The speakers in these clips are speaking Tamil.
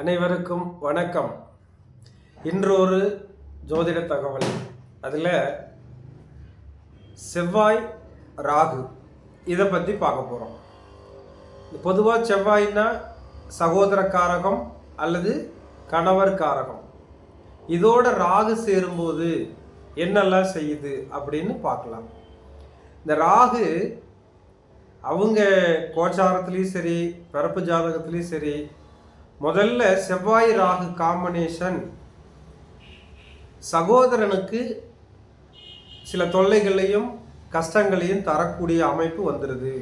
அனைவருக்கும் வணக்கம். இன்று ஒரு ஜோதிட தகவல். அதில் செவ்வாய் ராகு இதை பற்றி பார்க்க போகிறோம் பொதுவாக செவ்வாய்னா சகோதர காரகம் அல்லது கணவர் காரகம். இதோட ராகு சேரும்போது என்னெல்லாம் செய்யுது அப்படின்னு பார்க்கலாம். இந்த ராகு அவங்க கோச்சாரத்துலேயும் சரி பிறப்பு ஜாதகத்துலேயும் சரி முதல்ல செவ்வாய் ராகு காம்பினேஷன் சகோதரனுக்கு சில தொல்லைகளையும் கஷ்டங்களையும் தரக்கூடிய அமைப்பு வந்துடுது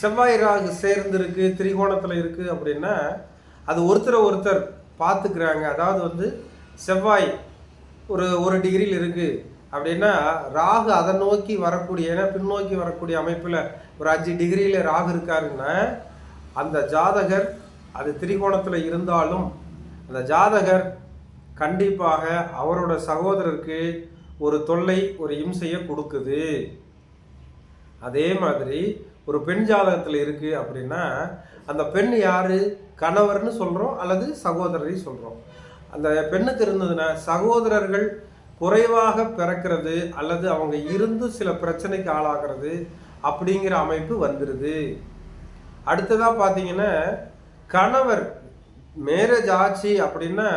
செவ்வாய் ராகு சேர்ந்துருக்கு திரிகோணத்தில் இருக்குது அப்படின்னா அது ஒருத்தரை ஒருத்தர் பார்த்துக்கிறாங்க. அதாவது வந்து செவ்வாய் ஒரு ஒரு டிகிரியில் இருக்குது அப்படின்னா ராகு அதை நோக்கி வரக்கூடிய ஏன்னா பின்னோக்கி வரக்கூடிய அமைப்பில் ஒரு அஞ்சு டிகிரியில் ராகு இருக்காருன்னா அந்த ஜாதகர் அது திரிகோணத்தில் இருந்தாலும் அந்த ஜாதகர் கண்டிப்பாக அவரோட சகோதரருக்கு ஒரு தொல்லை ஒரு இம்சையை கொடுக்குது. அதே மாதிரி ஒரு பெண் ஜாதகத்தில் இருக்குது அப்படின்னா அந்த பெண் யார்? கணவர்னு சொல்கிறோம் அல்லது சகோதரரை சொல்கிறோம் அந்த பெண்ணுக்கு இருந்ததுன்னா சகோதரர்கள் குறைவாக பிறக்கிறது அல்லது அவங்க இருந்து சில பிரச்சனைக்கு ஆளாகிறது அப்படிங்கிற அமைப்பு வந்துடுது அடுத்ததாக பார்த்தீங்கன்னா கணவர் மேரேஜ் ஆச்சு அப்படின்னா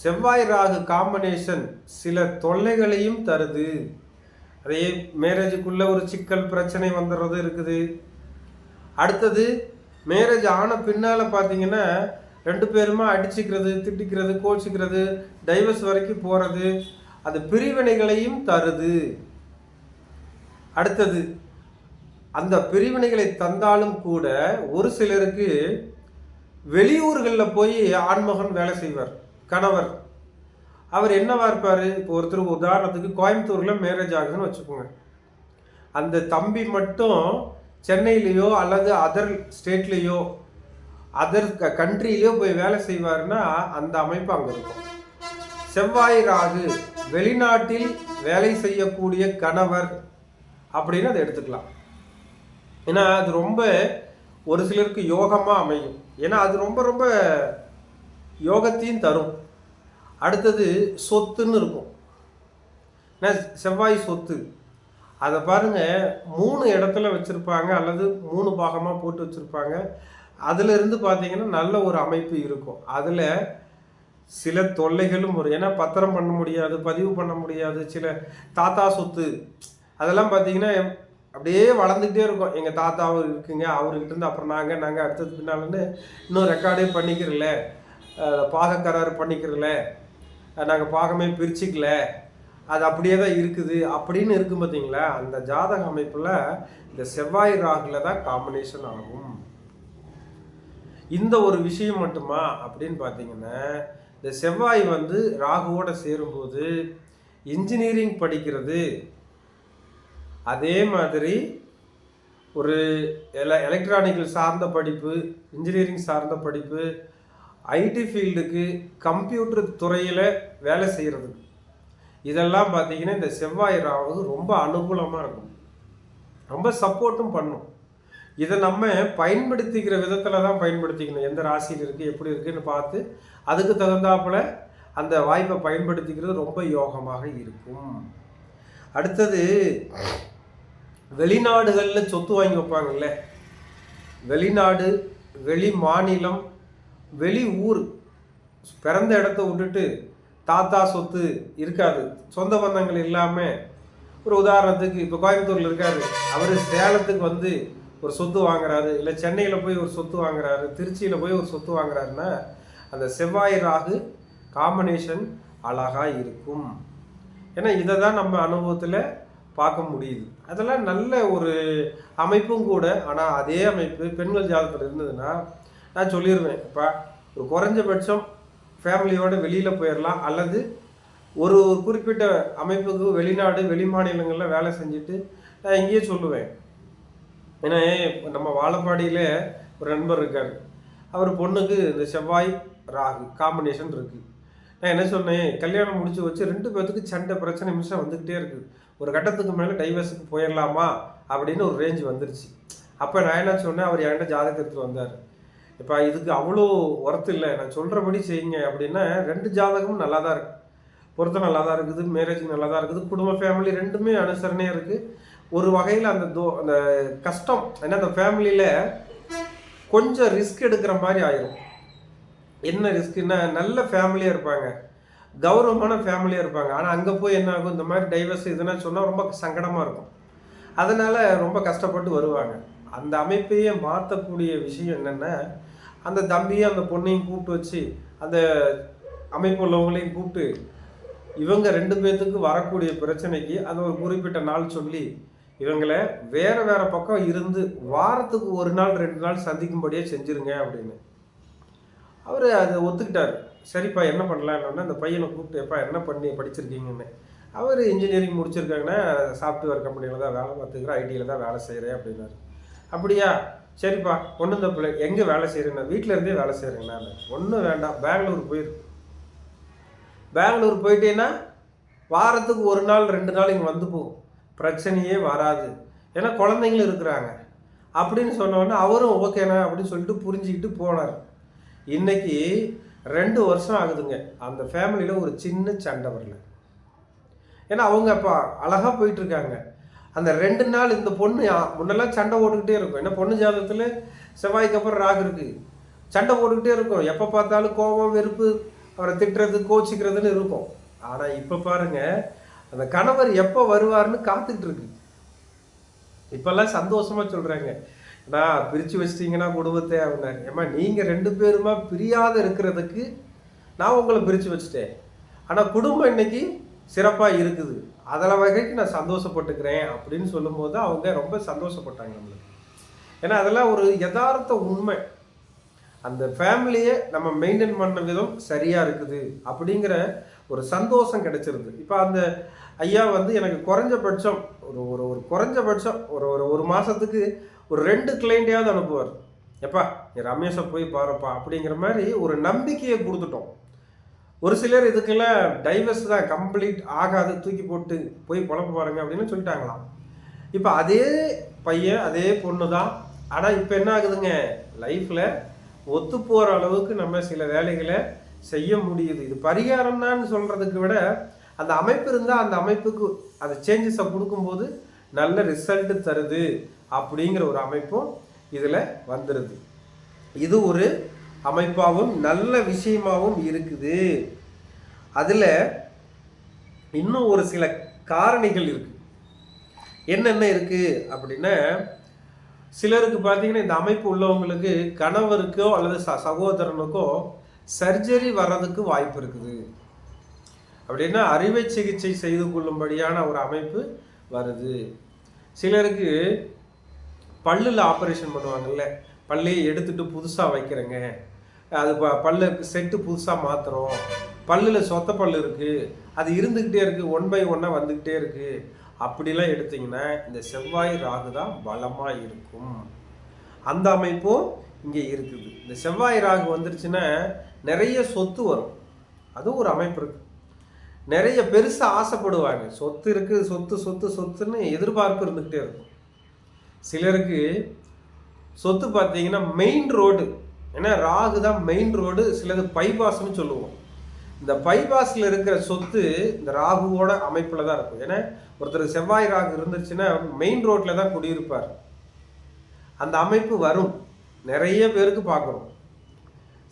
செவ்வாய் ராகு காம்பினேஷன் சில தொல்லைகளையும் தருது. அதே மேரேஜுக்குள்ள ஒரு சிக்கல் பிரச்சனை வந்துடுறது இருக்குது. அடுத்தது மேரேஜ் ஆன பின்னால் பார்த்தீங்கன்னா ரெண்டு பேருமா அடிச்சுக்கிறது திட்டிக்கிறது கோச்சிக்கிறது டைவர்ஸ் வரைக்கும் போகிறது அது பிரிவினைகளையும் தருது. அடுத்தது அந்த பிரிவினைகளை தந்தாலும் கூட ஒரு சிலருக்கு வெளியூர்களில் போய் ஆண்மகன் வேலை செய்வார் கணவர். அவர் என்னவா இருப்பார்? இப்போ ஒருத்தர் உதாரணத்துக்கு கோயம்புத்தூரில் மேரேஜ் ஆகுதுன்னு வச்சுக்கோங்க. அந்த தம்பி மட்டும் சென்னையிலேயோ அல்லது அதர் ஸ்டேட்லேயோ அதர் கண்ட்ரிலேயோ போய் வேலை செய்வார்னா அந்த அமைப்பு அங்கே இருக்கும். செவ்வாய் ராகு வெளிநாட்டில் வேலை செய்யக்கூடிய கணவர் அப்படின்னு அதை எடுத்துக்கலாம். ஏன்னா அது ரொம்ப ஒரு சிலருக்கு யோகமாக அமையும். ஏன்னா அது ரொம்ப ரொம்ப யோகத்தையும் தரும். அடுத்தது சொத்துன்னு இருக்கும். ஏன்னா செவ்வாய் சொத்து. அதை பாருங்க மூணு இடத்துல வச்சுருப்பாங்க அல்லது மூணு பாகமாக போட்டு வச்சுருப்பாங்க. அதுல இருந்து பார்த்தீங்கன்னா நல்ல ஒரு அமைப்பு இருக்கும். அதில் சில தொல்லைகளும் வரும். ஏன்னா பத்திரம் பண்ண முடியாது பதிவு பண்ண முடியாது சில தாத்தா சொத்து. அதெல்லாம் பார்த்தீங்கன்னா அப்படியே வளர்ந்துக்கிட்டே இருக்கும். எங்கள் தாத்தாவும் இருக்குங்க அவர்கிட்ட இருந்து அப்புறம் நாங்கள் நாங்கள் அடுத்தது பின்னாலன்னு இன்னும் ரெக்கார்டே பண்ணிக்கிறல. பாகக்கராறு பண்ணிக்கிறல. நாங்கள் பாகமே பிரிச்சுக்கல. அது அப்படியே தான் இருக்குது. அப்படின்னு இருக்கும் பார்த்தீங்களா அந்த ஜாதக அமைப்பில் இந்த செவ்வாய் ராகுல தான் காம்பினேஷன் ஆகும். இந்த ஒரு விஷயம் மட்டுமா? அப்படின்னு பார்த்தீங்கன்னா இந்த செவ்வாய் வந்து ராகுவோட சேரும்போது இன்ஜினியரிங் படிக்கிறது அதே மாதிரி ஒரு எல எலக்ட்ரானிக்கல் சார்ந்த படிப்பு இன்ஜினியரிங் சார்ந்த படிப்பு ஐடி ஃபீல்டுக்கு கம்ப்யூட்டர் துறையில் வேலை செய்கிறது இதெல்லாம் பார்த்தீங்கன்னா இந்த செவ்வாய் ராகு ரொம்ப அனுகூலமாக இருக்கும். ரொம்ப சப்போர்ட்டும் பண்ணும். இதை நம்ம பயன்படுத்திக்கிற விதத்தில் தான் பயன்படுத்திக்கணும். எந்த ராசியில் இருக்குது எப்படி இருக்குன்னு பார்த்து அதுக்கு தகுந்தாப்புல அந்த வாய்ப்பை பயன்படுத்திக்கிறது ரொம்ப யோகமாக இருக்கும். அடுத்தது வெளிநாடுகளில் சொத்து வாங்கி வைப்பாங்கல்ல? வெளிநாடு வெளி மாநிலம் வெளி ஊர் பிறந்த இடத்த விட்டுட்டு தாத்தா சொத்து இருக்காது. சொந்த பந்தங்கள் இல்லாமல் ஒரு உதாரணத்துக்கு இப்போ கோயம்புத்தூரில் இருக்காரு. அவர் சேலத்துக்கு வந்து ஒரு சொத்து வாங்குறாரு. இல்லை சென்னையில் போய் ஒரு சொத்து வாங்குறாரு. திருச்சியில் போய் ஒரு சொத்து வாங்குறாருன்னா அந்த செவ்வாய் ராகு காம்பினேஷன் அழகாக இருக்கும். ஏன்னா இதை தான் நம்ம அனுபவத்தில் பார்க்க முடியுது. அதெல்லாம் நல்ல ஒரு அமைப்பும் கூட ஆனால் அதே அமைப்பு பெண்கள் ஜாதகத்தில் இருந்ததுன்னா நான் சொல்லிடுவேன் இப்போ ஒரு குறைஞ்சபட்சம் ஃபேமிலியோட வெளியில் போயிடலாம் அல்லது ஒரு ஒரு குறிப்பிட்ட அமைப்புக்கு வெளிநாடு வெளி மாநிலங்களில் வேலை செஞ்சுட்டு நான் இங்கேயே சொல்லுவேன். ஏன்னா நம்ம வாழப்பாடியில் ஒரு நண்பர் இருக்கார். அவர் பொண்ணுக்கு இந்த செவ்வாய் ராகு காம்பினேஷன் இருக்குது நான் என்ன சொன்னேன்? கல்யாணம் முடிச்சு வச்சு ரெண்டு பேர்த்துக்கு சண்டை பிரச்சனை மிஷம் வந்துக்கிட்டே இருக்குது. ஒரு கட்டத்துக்கு மேலே டைவர்ஸுக்கு போயிடலாமா அப்படின்னு ஒரு ரேஞ்ச் வந்துருச்சு. அப்போ நான் என்ன சொன்னேன்? அவர் என்கிட்ட ஜாதகத்துக்கு வந்தார். இப்போ இதுக்கு அவ்வளோ ஒர்த்து இல்லை. நான் சொல்கிறபடி செய்யுங்க அப்படின்னா ரெண்டு ஜாதகமும் நல்லா தான் இருக்குது பொருத்தம் நல்லா தான் இருக்குது. மேரேஜ் நல்லா தான் இருக்குது. குடும்ப ஃபேமிலி ரெண்டுமே அனுசரணையாக இருக்குது ஒரு வகையில் அந்த தோ அந்த கஷ்டம் ஏன்னா அந்த ஃபேமிலியில் கொஞ்சம் ரிஸ்க் எடுக்கிற மாதிரி ஆயிரும். என்ன ரிஸ்க்குன்னா நல்ல ஃபேமிலியாக இருப்பாங்க. கௌரவமான ஃபேமிலியாக இருப்பாங்க. ஆனால் அங்கே போய் என்ன ஆகும்? இந்த மாதிரி டைவர்ஸ் இதுனா சொன்னால் ரொம்ப சங்கடமாக இருக்கும். அதனால் ரொம்ப கஷ்டப்பட்டு வருவாங்க. அந்த அமைப்பையே மாற்றக்கூடிய விஷயம் என்னென்னா அந்த தம்பியும் அந்த பொண்ணையும் கூப்பிட்டு வச்சு அந்த அமைப்பு உள்ளவங்களையும் கூப்பிட்டு இவங்க ரெண்டு பேர்த்துக்கு வரக்கூடிய பிரச்சனைக்கு அந்த ஒரு குறிப்பிட்ட நாள் சொல்லி இவங்களை வேறு வேறு பக்கம் இருந்து வாரத்துக்கு ஒரு நாள் ரெண்டு நாள் சந்திக்கும்படியே செஞ்சிருங்க அப்படின்னு. அவர் அதை ஒத்துக்கிட்டார். சரிப்பா என்ன பண்ணலான்னு அந்த பையனை கூப்பிட்டு எப்பா என்ன பண்ணி படிச்சிருக்கீங்கன்னு? அவர் இன்ஜினியரிங் முடிச்சிருக்காங்கன்னா சாஃப்ட்வேர் கம்பெனியில் தான் வேலை பார்த்துக்கிறேன் ஐடியில் தான் வேலை செய்கிறேன் அப்படின்னாரு. அப்படியா? சரிப்பா ஒன்றும் தப்பில்லை எங்கே வேலை செய்கிறேன்னா வீட்டில் இருந்தே வேலை செய்கிறேங்கண்ணா ஒன்றும் வேண்டாம் பெங்களூர் போயிரு. பெங்களூர் போயிட்டேன்னா வாரத்துக்கு ஒரு நாள் ரெண்டு நாள் இங்கே வந்து போகும் பிரச்சனையே வராது. ஏன்னா குழந்தைங்களும் இருக்கிறாங்க. அப்படின்னு சொன்னோன்னே அவரும் ஓகேண்ணா அப்படின்னு சொல்லிட்டு புரிஞ்சுக்கிட்டு போனார். இன்னைக்கு ரெண்டு வருஷம் ஆகுதுங்க. அந்த ஃபேமிலியில் ஒரு சின்ன சண்டை வரல. ஏன்னா அவங்க அப்போ அழகாக போயிட்டு இருக்காங்க அந்த ரெண்டு நாள் இந்த பொண்ணு முன்னெல்லாம் சண்டை ஓட்டுக்கிட்டே இருக்கும். ஏன்னா பொண்ணு ஜாதகத்தில் செவ்வாய்க்கு அப்புறம் ராகு இருக்கு. சண்டை போட்டுக்கிட்டே இருக்கும். எப்போ பார்த்தாலும் கோபம் வெறுப்பு அவரை திட்டுறது கோச்சிக்கிறதுன்னு இருக்கும். ஆனால் இப்போ பாருங்க அந்த கணவர் எப்போ வருவார்னு காத்துக்கிட்டு இருக்கு. சந்தோஷமாக சொல்கிறாங்க நான் பிரிச்சு வச்சிட்டீங்கன்னா குடும்பத்தை அப்படின்னாரு ஏம்மா நீங்கள் ரெண்டு பேருமா பிரியாத இருக்கிறதுக்கு நான் உங்களை பிரித்து வச்சுட்டேன். ஆனால் குடும்பம் இன்னைக்கு சிறப்பாக இருக்குது. அதில் வகைக்கு நான் சந்தோஷப்பட்டுக்கிறேன் அப்படின்னு சொல்லும்போது அவங்க ரொம்ப சந்தோஷப்பட்டாங்க நம்மளுக்கு. ஏன்னா அதெல்லாம் ஒரு யதார்த்த உண்மை. அந்த ஃபேமிலியை நம்ம மெயின்டைன் பண்ண விதம் சரியாக இருக்குது அப்படிங்கிற ஒரு சந்தோஷம் கிடைச்சிருது. இப்போ அந்த ஐயா வந்து எனக்கு குறைஞ்சபட்சம் ஒரு ஒரு ஒரு குறைஞ்சபட்சம் ஒரு ஒரு ஒரு மாதத்துக்கு ஒரு ரெண்டு கிளைண்ட்டையாவது அனுப்புவார். எப்பா நீ ரமேஷை போய் பாருப்பா அப்படிங்கிற மாதிரி ஒரு நம்பிக்கையை கொடுத்துட்டோம். ஒரு சிலர் இதுக்கெல்லாம் டைவர்ஸ் தான் கம்ப்ளீட் ஆகாது தூக்கி போட்டு போய் குழப்ப பாருங்க அப்படின்னு சொல்லிட்டாங்களாம். இப்போ அதே பையன் அதே பொண்ணு தான் ஆனால் இப்போ என்ன ஆகுதுங்க? லைஃப்பில் ஒத்து போகிற அளவுக்கு நம்ம சில வேலைகளை செய்ய முடியுது. இது பரிகாரம் தான் சொல்கிறதுக்கு விட அந்த அமைப்பு இருந்தால் அந்த அமைப்புக்கு அந்த சேஞ்சஸை கொடுக்கும்போது நல்ல ரிசல்ட் தருது. அப்படிங்கிற ஒரு அமைப்பும் இதில் வந்துடுது இது ஒரு அமைப்பாகவும் நல்ல விஷயமாகவும் இருக்குது. அதில் இன்னும் ஒரு சில காரணிகள் இருக்கு. என்னென்ன இருக்கு அப்படின்னா சிலருக்கு பார்த்தீங்கன்னா இந்த அமைப்பு உள்ளவங்களுக்கு கணவருக்கோ அல்லது ச சகோதரனுக்கோ சர்ஜரி வர்றதுக்கு வாய்ப்பு இருக்குது. அப்படின்னா அறுவை சிகிச்சை செய்து கொள்ளும்படியான ஒரு அமைப்பு வருது. சிலருக்கு பல்லில் ஆப்ரேஷன் பண்ணுவாங்கல்ல பல்லையை எடுத்துட்டு புதுசாக வைக்கிறேங்க. அது ப பல்லு செட்டு புதுசாக மாற்றுறோம் பல்லில் சொத்த பல் இருக்குது அது இருந்துக்கிட்டே இருக்குது ஒன் பை ஒன்னாக வந்துக்கிட்டே இருக்குது அப்படிலாம் எடுத்தீங்கன்னா இந்த செவ்வாய் ராகு தான் பலமாக இருக்கும். அந்த அமைப்பும் இங்கே இருக்குது. இந்த செவ்வாய் ராகு வந்துருச்சுன்னா நிறைய சொத்து வரும். அதுவும் ஒரு அமைப்பு இருக்குது நிறைய பெருசாக ஆசைப்படுவாங்க. சொத்து இருக்குது சொத்து சொத்து சொத்துன்னு எதிர்பார்ப்பு இருந்துக்கிட்டே இருக்கும். சிலருக்கு சொத்து பார்த்தீங்கன்னா மெயின் ரோடு ஏன்னா ராகு தான் மெயின் ரோடு சிலது பைபாஸ்னு சொல்லுவோம். இந்த பைபாஸில் இருக்கிற சொத்து இந்த ராகுவோட அமைப்பில் தான் இருக்கும். ஏன்னா ஒருத்தர் செவ்வாய் ராகு இருந்துச்சுன்னா மெயின் ரோட்டில் தான் குடியிருப்பார். அந்த அமைப்பு வரும். நிறைய பேருக்கு பார்க்குறோம்.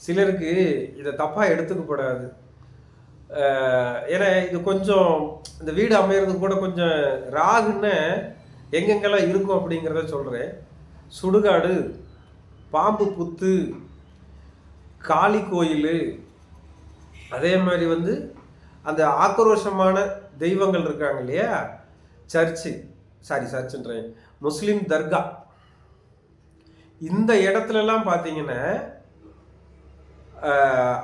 சிலருக்கு இதை தப்பாக எடுத்துக்கப்படாது. ஏன்னா இது கொஞ்சம் இந்த வீடு அமையிறது கூட கொஞ்சம் ராகுன்னு எங்கெங்கெல்லாம் இருக்கும் அப்படிங்கிறத சொல்கிறேன் சுடுகாடு பாம்பு புத்து காளி கோயில் அதே மாதிரி வந்து அந்த ஆக்ரோஷமான தெய்வங்கள் இருக்காங்க இல்லையா? சர்ச்சு சாரி சர்ச்சுன்றேன். முஸ்லீம் தர்கா. இந்த இடத்துலலாம் பார்த்தீங்கன்னா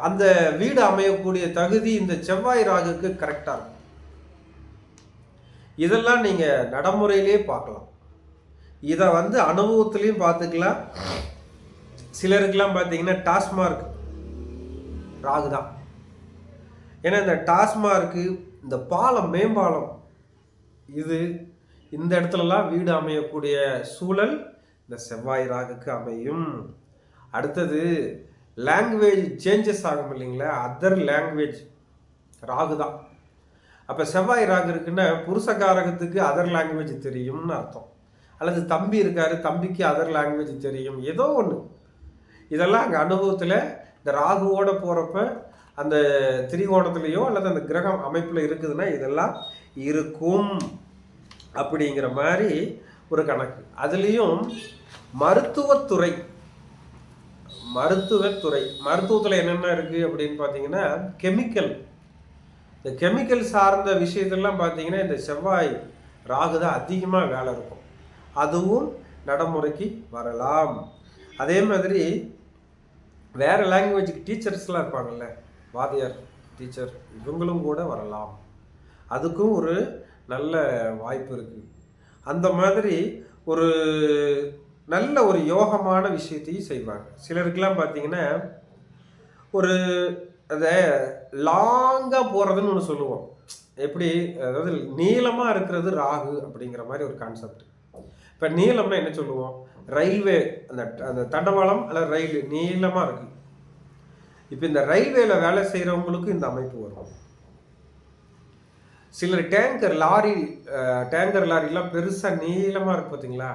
அந்த வீடு அமையக்கூடிய தகுதி இந்த செவ்வாய் ராகுக்கு கரெக்டாக இருக்கும். இதெல்லாம் நீங்கள் நடைமுறையிலே பார்க்கலாம். இதை வந்து அனுபவத்துலேயும் பார்த்துக்கலாம். சிலருக்கெல்லாம் பார்த்தீங்கன்னா டாஸ்மார்க் ராகு தான். ஏன்னா இந்த டாஸ்மார்க்கு இந்த பாலம் மேம்பாலம் இது இந்த இடத்துலலாம் வீடு அமையக்கூடிய சூழல் இந்த செவ்வாய் ராகுக்கு அமையும். அடுத்தது லாங்குவேஜ் சேஞ்சஸ் ஆகும் இல்லைங்களா? அதர் லாங்குவேஜ் ராகு தான். அப்போ செவ்வாய் ராகு இருக்குன்னா புருஷகாரகத்துக்கு அதர் லாங்குவேஜ் தெரியும்னு அர்த்தம். அல்லது தம்பி இருக்காரு தம்பிக்கு அதர் லாங்குவேஜ் தெரியும். ஏதோ ஒன்று இதெல்லாம் அங்கே அனுபவத்தில் இந்த ராகுவோட போகிறப்ப அந்த திரிகோணத்துலேயோ அல்லது அந்த கிரகம் அமைப்பில் இருக்குதுன்னா இதெல்லாம் இருக்கும் அப்படிங்கிற மாதிரி ஒரு கணக்கு. அதுலேயும் மருத்துவத்துறை மருத்துவத்துறை மருத்துவத்தில் என்னென்ன இருக்குது அப்படின்னு பார்த்தீங்கன்னா கெமிக்கல். இந்த கெமிக்கல் சார்ந்த விஷயத்தெல்லாம் பார்த்தீங்கன்னா இந்த செவ்வாய் ராகு தான் அதிகமாக வேலை இருக்கும். அதுவும் நடைமுறைக்கு வரலாம். அதே மாதிரி வேறு லாங்குவேஜுக்கு டீச்சர்ஸ்லாம் இருப்பாங்கல்ல வாதியார் டீச்சர் இவங்களும் கூட வரலாம். அதுக்கும் ஒரு நல்ல வாய்ப்பு இருக்குது அந்த மாதிரி ஒரு நல்ல ஒரு யோகமான விஷயத்தையும் செய்வாங்க. சிலருக்கெல்லாம் பார்த்தீங்கன்னா ஒரு அதை லாங்காக போகிறதுன்னு ஒன்று சொல்லுவோம். எப்படி? அதாவது நீளமாக இருக்கிறது ராகு அப்படிங்கிற மாதிரி ஒரு கான்செப்ட் இப்போ நீளம்னா என்ன சொல்லுவோம்? ரயில்வே அந்த அந்த தண்டவாளம் அல்லது ரயில் நீளமாக இருக்குது இப்போ இந்த ரயில்வேல வேலை செய்கிறவங்களுக்கு இந்த அமைப்பு வரும். சிலர் டேங்கர் லாரி டேங்கர் லாரிலாம் பெருசாக நீளமாக இருக்கு பார்த்தீங்களா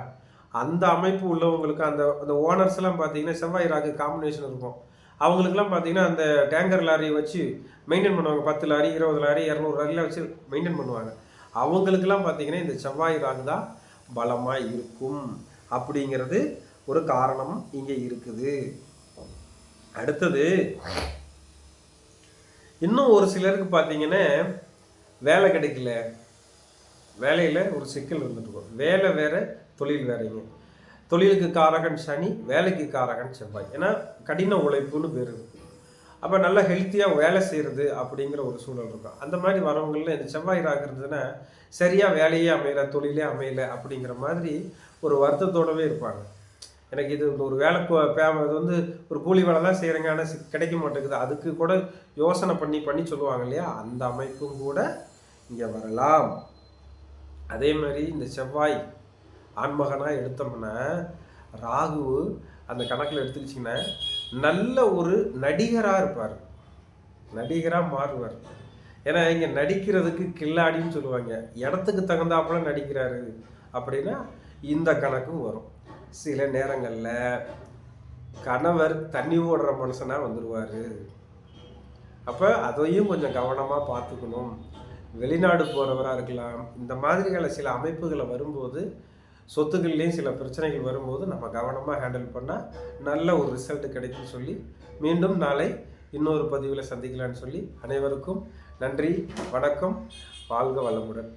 அந்த அமைப்பு உள்ளவங்களுக்கு அந்த அந்த ஓனர்ஸ்லாம் பார்த்தீங்கன்னா செவ்வாய் ராகு காம்பினேஷன் இருக்கும். அவங்களுக்குலாம் பார்த்தீங்கன்னா அந்த டேங்கர் லாரியை வச்சு மெயின்டைன் பண்ணுவாங்க. பத்து லாரி இருபது லாரி இரநூறு லாரிலாம் வச்சு மெயின்டைன் பண்ணுவாங்க. அவங்களுக்கெல்லாம் பார்த்தீங்கன்னா இந்த செவ்வாய் ராகு தான் பலமாக இருக்கும் அப்படிங்கிறது ஒரு காரணம் இங்கே இருக்குது. அடுத்தது இன்னும் ஒரு சிலருக்கு பார்த்தீங்கன்னா வேலை கிடைக்கல. வேலையில் ஒரு சிக்கல் இருந்துட்டு இருக்கும். வேலை வேறு தொழில் வேறீங்க. தொழிலுக்கு காரகன் சனி வேலைக்கு காரகன் செவ்வாய். ஏன்னா கடின உழைப்புன்னு பேர் இருக்கும் அப்போ நல்லா ஹெல்த்தியாக வேலை செய்கிறது அப்படிங்கிற ஒரு சூழல் இருக்கும். அந்த மாதிரி வரவங்களில் இந்த செவ்வாய் ராகிறதுனா சரியாக வேலையே அமையல தொழிலே அமையல அப்படிங்கிற மாதிரி ஒரு வருத்தத்தோடவே இருப்பாங்க. எனக்கு இது ஒரு வேலை இது வந்து ஒரு கூலி வேலை தான் செய்கிறேங்க ஆனால் கிடைக்க மாட்டேங்குது. அதுக்கு கூட யோசனை பண்ணி பண்ணி சொல்லுவாங்க இல்லையா? அந்த அமைப்பும் கூட இங்கே வரலாம். அதே மாதிரி இந்த செவ்வாய் ஆண்மகனாக எடுத்தோம்னா ராகு அந்த கணக்கில் எடுத்துக்கிச்சிங்கன்னா நல்ல ஒரு நடிகராக இருப்பார். நடிகராக மாறுவார். ஏன்னா இங்கே நடிக்கிறதுக்கு கில்லாடின்னு சொல்லுவாங்க. இடத்துக்கு தகுந்தாப்புல நடிக்கிறாரு அப்படின்னா இந்த கணக்கும் வரும். சில நேரங்களில் கணவர் தண்ணி ஓடுற மனுஷனாக வந்துடுவார் அப்போ அதையும் கொஞ்சம் கவனமாக பார்த்துக்கணும். வெளிநாடு போகிறவராக இருக்கலாம். இந்த மாதிரியான சில அமைப்புகளை வரும்போது சொத்துக்கள்லேயும் சில பிரச்சனைகள் வரும்போது நம்ம கவனமாக ஹேண்டில் பண்ணால் நல்ல ஒரு ரிசல்ட் கிடைக்கும்னு சொல்லி மீண்டும் நாளை இன்னொரு பதிவில் சந்திக்கலான்னு சொல்லி அனைவருக்கும் நன்றி வணக்கம் வாழ்க வளமுடன்.